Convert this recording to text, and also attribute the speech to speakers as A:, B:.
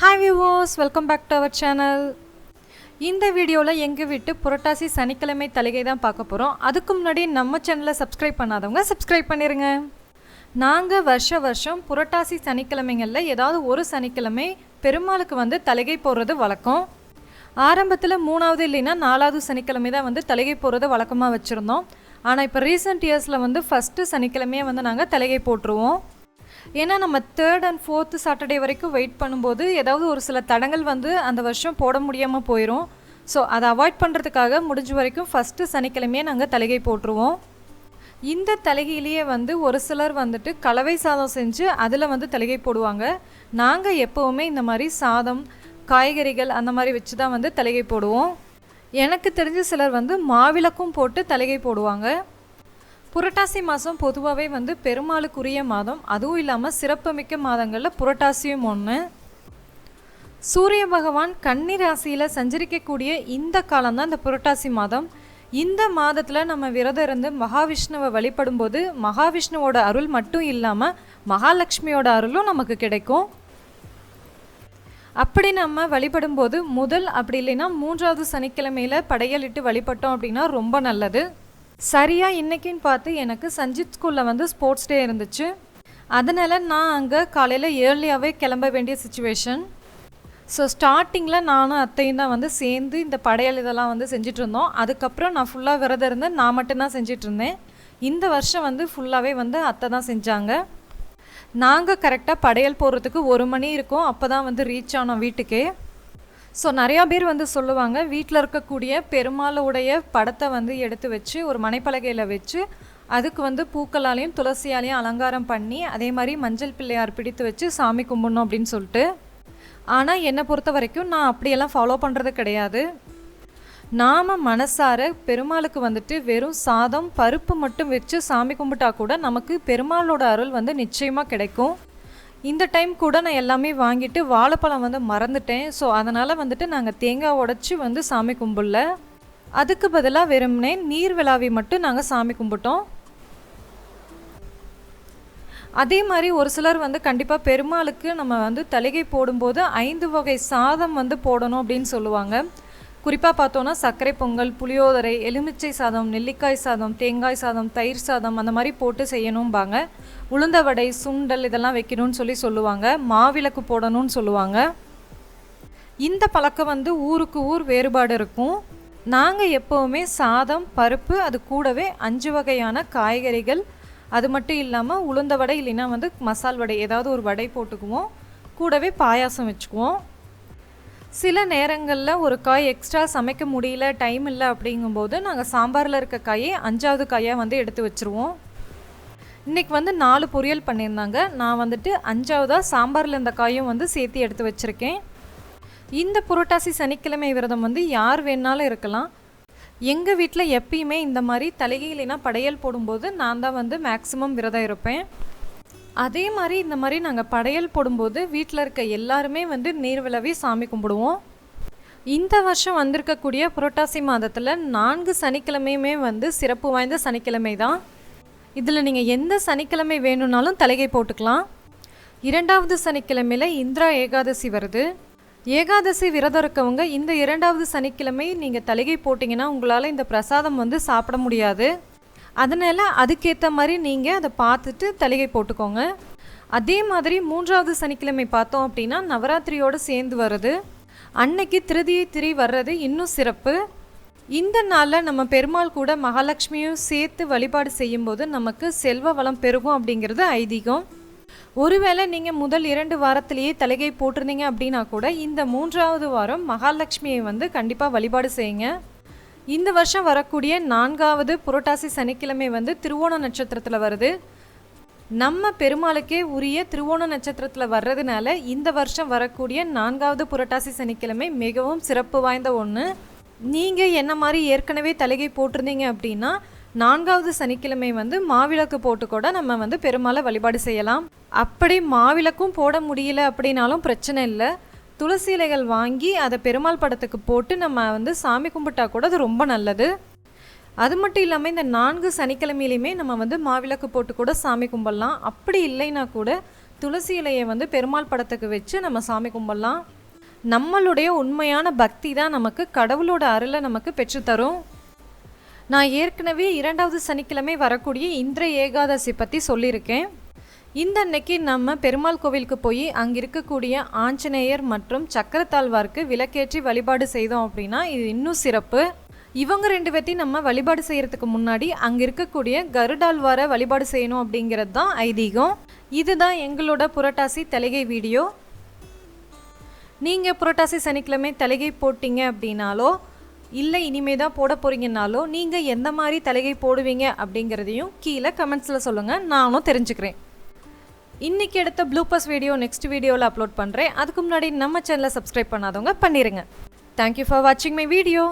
A: Hi viewers welcome back to our channel இந்த வீடியோவில் எங்கள் வீட்டு புரட்டாசி சனிக்கிழமை தலைகை தான் பார்க்க போகிறோம் அதுக்கு முன்னாடி நம்ம சேனலை சப்ஸ்கிரைப் பண்ணாதவங்க சப்ஸ்கிரைப் பண்ணிடுங்க நாங்கள் வருஷ வருஷம் புரட்டாசி சனிக்கிழமைகளில் ஏதாவது ஒரு சனிக்கிழமை பெருமாளுக்கு வந்து தலைகை போடுறது வழக்கம். ஆரம்பத்தில் மூணாவது இல்லைன்னா நாலாவது சனிக்கிழமை தான் வந்து தலைகை போடுறது வழக்கமாக வச்சுருந்தோம். ஆனால் இப்போ ரீசெண்ட் இயர்ஸில் வந்து ஃபஸ்ட்டு சனிக்கிழமையே வந்து நாங்கள் தலைகை போட்டுருவோம். ஏன்னா நம்ம தேர்ட் அண்ட் ஃபோர்த்து சாட்டர்டே வரைக்கும் வெயிட் பண்ணும்போது ஏதாவது ஒரு சில தடங்கள் வந்து அந்த வருஷம் போட முடியாமல் போயிடும் ஸோ அதை அவாய்ட் பண்ணுறதுக்காக முடிஞ்ச வரைக்கும் ஃபஸ்ட்டு சனிக்கிழமையே நாங்கள் தலைகை போட்டுருவோம். இந்த தலைகையிலேயே வந்து ஒரு சிலர் வந்துட்டு கலவை சாதம் செஞ்சு அதில் வந்து தலைகை போடுவாங்க. நாங்கள் எப்போவுமே இந்த மாதிரி சாதம் காய்கறிகள் அந்த மாதிரி வச்சு தான் வந்து தலைகை போடுவோம். எனக்கு தெரிஞ்ச சிலர் வந்து மாவிளக்கும் போட்டு தலைகை போடுவாங்க. புரட்டாசி மாதம் பொதுவாகவே வந்து பெருமாளுக்குரிய மாதம். அதுவும் இல்லாமல் சிறப்புமிக்க மாதங்களில் புரட்டாசியும் ஒன்று சூரிய பகவான் கன்னி ராசியில் சஞ்சரிக்கக்கூடிய இந்த காலம்தான் இந்த புரட்டாசி மாதம். இந்த மாதத்தில் நம்ம விரதம் இருந்து மகாவிஷ்ணுவை வழிபடும்போது மகாவிஷ்ணுவோட அருள் மட்டும் இல்லாமல் மகாலட்சுமியோட அருளும் நமக்கு கிடைக்கும். அப்படி நம்ம வழிபடும்போது முதல் அப்படி இல்லைன்னா மூன்றாவது சனிக்கிழமையில் படையலிட்டு வழிபட்டோம் அப்படின்னா ரொம்ப நல்லது. சரியாக இன்றைக்கின்னு பார்த்து எனக்கு சஞ்சித் ஸ்கூலில் வந்து ஸ்போர்ட்ஸ் டே இருந்துச்சு. அதனால் நான் அங்கே காலையில் ஏர்லியாகவே கிளம்ப வேண்டிய சுச்சுவேஷன் ஸோ ஸ்டார்டிங்கில் நானும் அத்தையும் தான் வந்து சேர்ந்து இந்த படையல் இதெல்லாம் வந்து செஞ்சுட்டு இருந்தோம். அதுக்கப்புறம் நான் ஃபுல்லாக விரதம் இருந்து நான் மட்டும்தான் செஞ்சிட்ருந்தேன் இந்த வருஷம் வந்து ஃபுல்லாகவே வந்து அத்தை தான் செஞ்சாங்க. நாங்கள் கரெக்டாக படையல் போடுறதுக்கு ஒரு மணி இருக்கும். அப்போ தான் வந்து ரீச் ஆனோம் வீட்டுக்கே. ஸோ நிறையா பேர் வந்து சொல்லுவாங்க வீட்டில் இருக்கக்கூடிய பெருமாளுடைய படத்தை வந்து எடுத்து வச்சு ஒரு மனைப்பலகையில் வச்சு அதுக்கு வந்து பூக்களாலையும் துளசியாலையும் அலங்காரம் பண்ணி அதே மாதிரி மஞ்சள் பிள்ளையார் பிடித்து வச்சு சாமி கும்பிடணும் அப்படின்னு சொல்லிட்டு. ஆனால் என்னை பொறுத்த வரைக்கும் நான் அப்படியெல்லாம் ஃபாலோ பண்ணுறது கிடையாது. நாம் மனசார பெருமாளுக்கு வந்துட்டு வெறும் சாதம் பருப்பு மட்டும் வச்சு சாமி கும்பிட்டா கூட நமக்கு பெருமாளோட அருள் வந்து நிச்சயமாக கிடைக்கும். இந்த டைம் கூட நான் எல்லாமே வாங்கிட்டு வாழைப்பழம் வந்து மறந்துட்டேன். ஸோ அதனால் வந்துட்டு நாங்கள் தேங்காய் உடச்சி வந்து சாமி கும்பிடல. அதுக்கு பதிலாக வெறும்னே நீர் விழாவி மட்டும் நாங்கள் சாமி கும்பிட்டோம். அதே மாதிரி ஒரு சிலர் வந்து கண்டிப்பாக பெருமாளுக்கு நம்ம வந்து தலிகை போடும்போது ஐந்து வகை சாதம் வந்து போடணும் அப்படின்னு சொல்லுவாங்க. குறிப்பாக பார்த்தோன்னா சர்க்கரை பொங்கல் புளியோதரை எலுமிச்சை சாதம் நெல்லிக்காய் சாதம் தேங்காய் சாதம் தயிர் சாதம் அந்த மாதிரி போட்டு செய்யணும்பாங்க. உளுந்த வடை சுண்டல் இதெல்லாம் வைக்கணும்னு சொல்லி சொல்லுவாங்க. மாவிளக்கு போடணும்னு சொல்லுவாங்க. இந்த பழக்கம் வந்து ஊருக்கு ஊர் வேறுபாடு இருக்கும். நாங்கள் எப்போவுமே சாதம் பருப்பு அது கூடவே அஞ்சு வகையான காய்கறிகள். அது மட்டும் இல்லாமல் உளுந்த வடை இல்லைன்னா வந்து மசால் வடை ஏதாவது ஒரு வடை போட்டுக்குவோம். கூடவே பாயாசம் வச்சுக்குவோம். சில நேரங்களில் ஒரு காய் எக்ஸ்ட்ரா சமைக்க முடியல டைம் இல்லை அப்படிங்கும்போது நாங்கள் சாம்பாரில் இருக்க காயை அஞ்சாவது காயாக வந்து எடுத்து வச்சுருவோம். இன்றைக்கி வந்து நாலு பொரியல் பண்ணியிருந்தாங்க. நான் வந்துட்டு அஞ்சாவதாக சாம்பாரில் இருந்த காயும் வந்து சேர்த்து எடுத்து வச்சுருக்கேன். இந்த புரட்டாசி சனிக்கிழமை விரதம் வந்து யார் வேணாலும் இருக்கலாம். எங்கள் வீட்டில் எப்பயுமே இந்த மாதிரி தலைகீழினா படையல் போடும்போது நான் தான் வந்து மேக்ஸிமம் விரதம் இருப்பேன். அதே மாதிரி இந்த மாதிரி நாங்கள் படையல் போடும்போது வீட்டில் இருக்க எல்லாருமே வந்து நீர் விளவி சாமி கும்பிடுவோம். இந்த வருஷம் வந்திருக்கக்கூடிய புரட்டாசி மாதத்தில் நான்கு சனிக்கிழமையுமே வந்து சிறப்பு வாய்ந்த சனிக்கிழமை தான். இதில் நீங்கள் எந்த சனிக்கிழமை வேணும்னாலும் தலைகை போட்டுக்கலாம். இரண்டாவது சனிக்கிழமையில் இந்திரா ஏகாதசி வருது. ஏகாதசி விரதம் இருக்கவங்க இந்த இரண்டாவது சனிக்கிழமை நீங்கள் தலைகை போட்டிங்கன்னா உங்களால் இந்த பிரசாதம் வந்து சாப்பிட முடியாது. அதனால் அதுக்கேற்ற மாதிரி நீங்கள் அதை பார்த்துட்டு தலைகை போட்டுக்கோங்க. அதே மாதிரி மூன்றாவது சனிக்கிழமை பார்த்தோம் அப்படின்னா நவராத்திரியோடு சேர்ந்து வருது. அன்னைக்கு திருதியை திரி வர்றது இன்னும் சிறப்பு. இந்த நாளில் நம்ம பெருமாள் கூட மகாலட்சுமியும் சேர்த்து வழிபாடு செய்யும்போது நமக்கு செல்வ வளம் பெருகும் அப்படிங்கிறது ஐதீகம். ஒருவேளை நீங்கள் முதல் இரண்டு வாரத்திலேயே தலைகை போட்டிருந்தீங்க அப்படின்னா கூட இந்த மூன்றாவது வாரம் மகாலட்சுமியை வந்து கண்டிப்பாக வழிபாடு செய்யுங்க. இந்த வருஷம் வரக்கூடிய நான்காவது புரட்டாசி சனிக்கிழமை வந்து திருவோண நட்சத்திரத்தில் வருது. நம்ம பெருமாளுக்கே உரிய திருவோண நட்சத்திரத்தில் வர்றதுனால இந்த வருஷம் வரக்கூடிய நான்காவது புரட்டாசி சனிக்கிழமை மிகவும் சிறப்பு வாய்ந்த ஒன்று நீங்கள் என்ன மாதிரி ஏற்கனவே தலைகை போட்டிருந்தீங்க அப்படின்னா நான்காவது சனிக்கிழமை வந்து மாவிளக்கு போட்டு கூட நம்ம வந்து பெருமாளை வழிபாடு செய்யலாம். அப்படி மாவிளக்கும் போட முடியல அப்படின்னாலும் பிரச்சனை இல்லை. துளசி இலைகள் வாங்கி அதை பெருமாள் படத்துக்கு போட்டு நம்ம வந்து சாமி கும்பிட்டா கூட அது ரொம்ப நல்லது. அது மட்டும் இல்லாமல் இந்த நான்கு சனிக்கிழமையிலையுமே நம்ம வந்து மாவிளக்கு போட்டு கூட சாமி கும்பிடலாம். அப்படி இல்லைன்னா கூட துளசி இலையை வந்து பெருமாள் படத்துக்கு வச்சு நம்ம சாமி கும்பிடலாம். நம்மளுடைய உண்மையான பக்தி தான் நமக்கு கடவுளோட அருளை நமக்கு பெற்றுத்தரும். நான் ஏற்கனவே இரண்டாவது சனிக்கிழமை வரக்கூடிய இந்திர ஏகாதசி பற்றி சொல்லியிருக்கேன். இந்த அன்னைக்கு நம்ம பெருமாள் கோவிலுக்கு போய் அங்கே இருக்கக்கூடிய ஆஞ்சநேயர் மற்றும் சக்கரத்தாழ்வார்க்கு விளக்கேற்றி வழிபாடு செய்தோம் அப்படின்னா இது இன்னும் சிறப்பு. இவங்க ரெண்டு பேர்த்தையும் நம்ம வழிபாடு செய்கிறதுக்கு முன்னாடி அங்கே இருக்கக்கூடிய கருடாழ்வாரை வழிபாடு செய்யணும் அப்படிங்கிறது தான் ஐதீகம். இதுதான் எங்களோட புரட்டாசி தலைகை வீடியோ. நீங்கள் புரட்டாசி சனிக்கிழமை தலைகை போட்டிங்க அப்படின்னாலோ இல்லை இனிமே தான் போட போகிறீங்கனாலோ நீங்கள் எந்த மாதிரி தலைகை போடுவீங்க அப்படிங்கிறதையும் கீழே கமெண்ட்ஸில் சொல்லுங்கள் நானும் தெரிஞ்சுக்கிறேன். இன்றைக்கி எடுத்த ப்ளூபஸ் வீடியோ நெக்ஸ்ட் வீடியோவில் அப்லோட் பண்ணுறேன் அதுக்கு முன்னாடி நம்ம சேனலை சப்ஸ்கிரைப் பண்ணாதவங்க பண்ணிடுங்க தேங்க்யூ ஃபார் வாட்சிங் மை வீடியோ